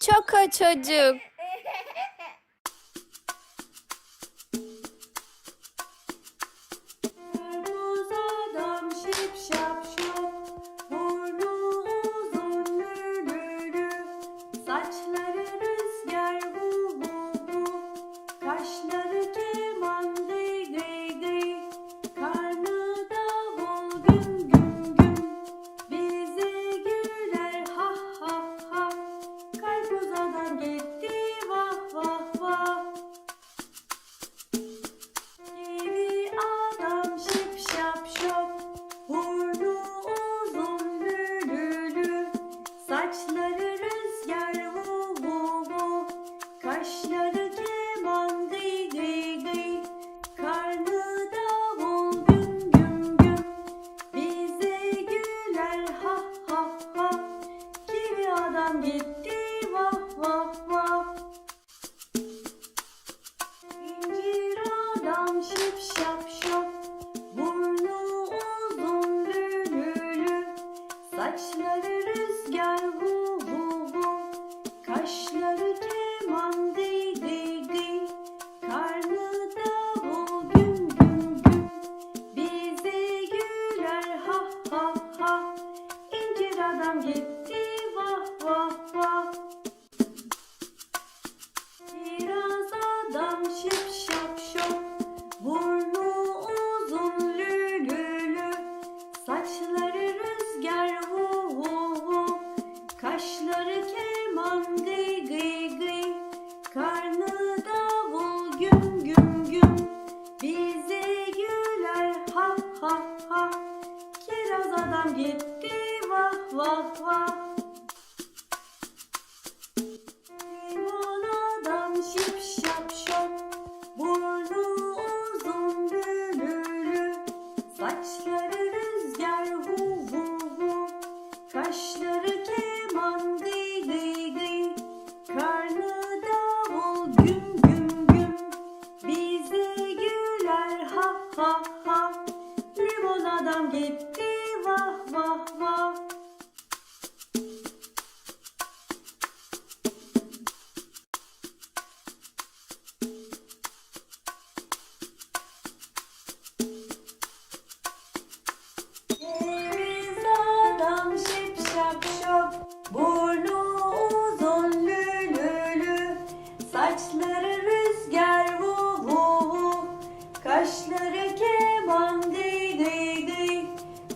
Çok o çocuk. Kırmızı Adam gitti vah vah vah. İncir adam şıp şap şop Burnu uzun lülülü Saçları rüzgar vu vu vu Kaşları Kiraz adam gitti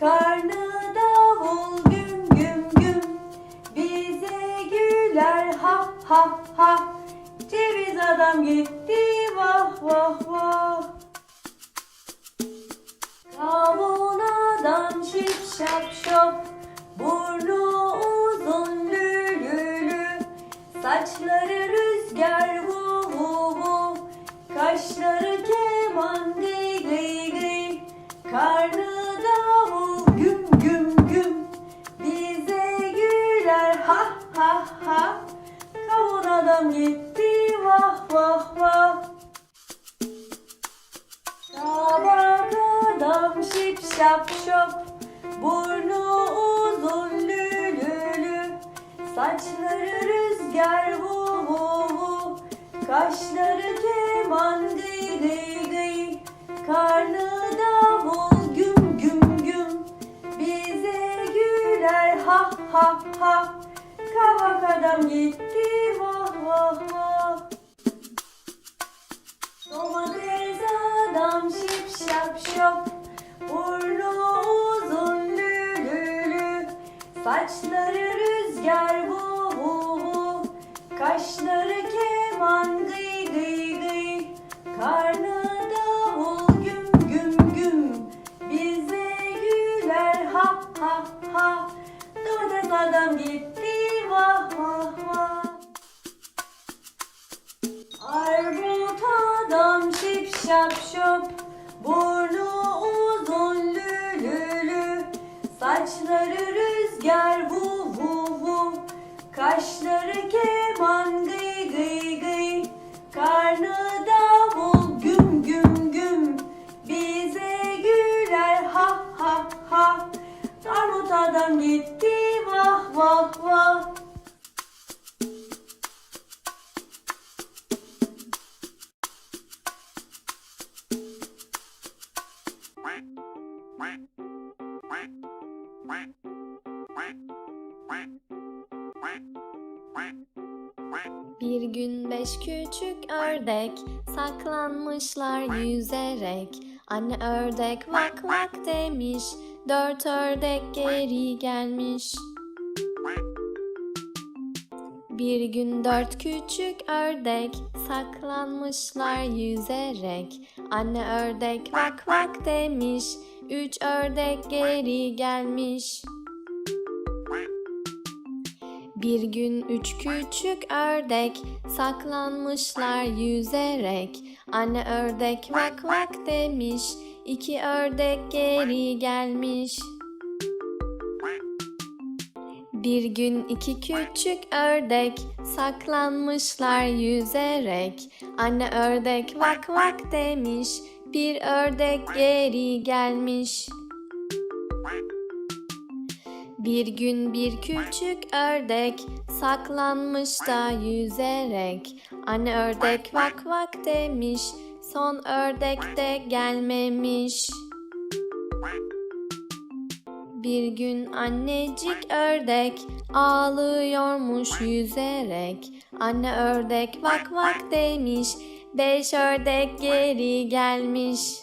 Karnı davul güm güm güm. Bize güler ha ha ha. Ceviz adam gitti vah vah vah. Kavun adam şip şap şop. Burnu uzun lülülü. Saçları rüzgar vu vu vu Kaşları Adam gitti vah vah vah. Tabak adam şip şap şop. Burnu uzun lülülü. Saçları rüzgar vu vu vu Kaşları keman gıy gıy gıy Karnı davul güm güm güm. Bize güler ha ha ha. Kavak adam gitti Domates adam şip şap şop Burnu uzun lülülü Saçları rüzgar vu vu vu Kaşları keman şip şap şop Burnu uzun lülülü. Saçları rüzgar vu vu vu. Kaşları keman gıy gıy gıy. Karnı davul güm güm güm. Bize güler ha ha ha. Armut adam gitti Bir gün beş küçük ördek saklanmışlar yüzerek. Anne ördek vak vak demiş, dört ördek geri gelmiş. Bir gün dört küçük ördek saklanmışlar yüzerek. Anne ördek vak vak demiş, üç ördek geri gelmiş. Bir gün üç küçük ördek saklanmışlar yüzerek. Anne ördek vak vak demiş, iki ördek geri gelmiş. Bir gün iki küçük ördek saklanmışlar yüzerek. Anne ördek vak vak demiş, bir ördek geri gelmiş. Bir gün bir küçük ördek saklanmış da yüzerek. Anne ördek vak vak demiş, son ördek de gelmemiş. Bir gün annecik ördek ağlıyormuş yüzerek. Anne ördek vak vak demiş, beş ördek geri gelmiş.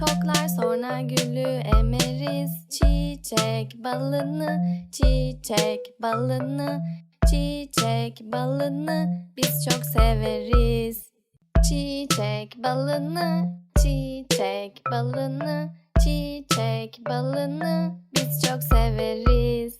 koklar sonra gülü emeriz. Çiçek balını, çiçek balını, çiçek balını biz çok severiz. Çiçek balını, çiçek balını, çiçek balını biz çok severiz.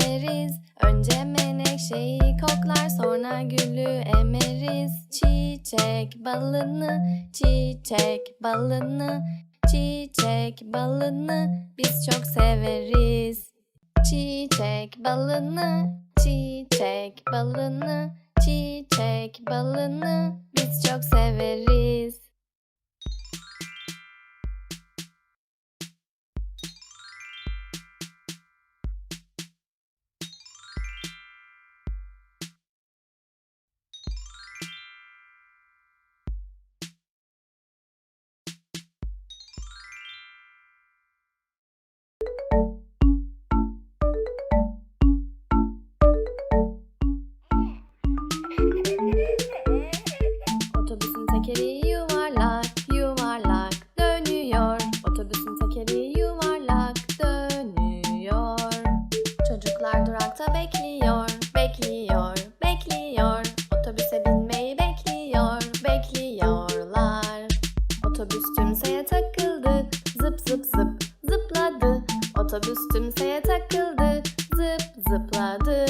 Önce menekşeyi koklar sonra gülü emeriz. Çiçek balını, çiçek balını, çiçek balını biz çok severiz. Çiçek balını, çiçek balını, çiçek balını biz çok severiz. Tümseye takıldı, zıp zıpladı.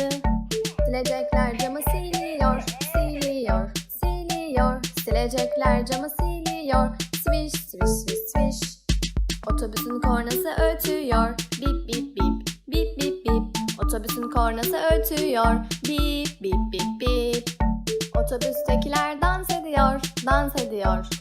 Silecekler camı siliyor, siliyor, siliyor. Silecekler camı siliyor. Swish, swish, swish, swish. Otobüsün kornası ötüyor. Bip bip bip, bip bip bip. Otobüs Otobüsün kornası ötüyor. Bip bip bip bip. Otobüstekiler dans ediyor, dans ediyor.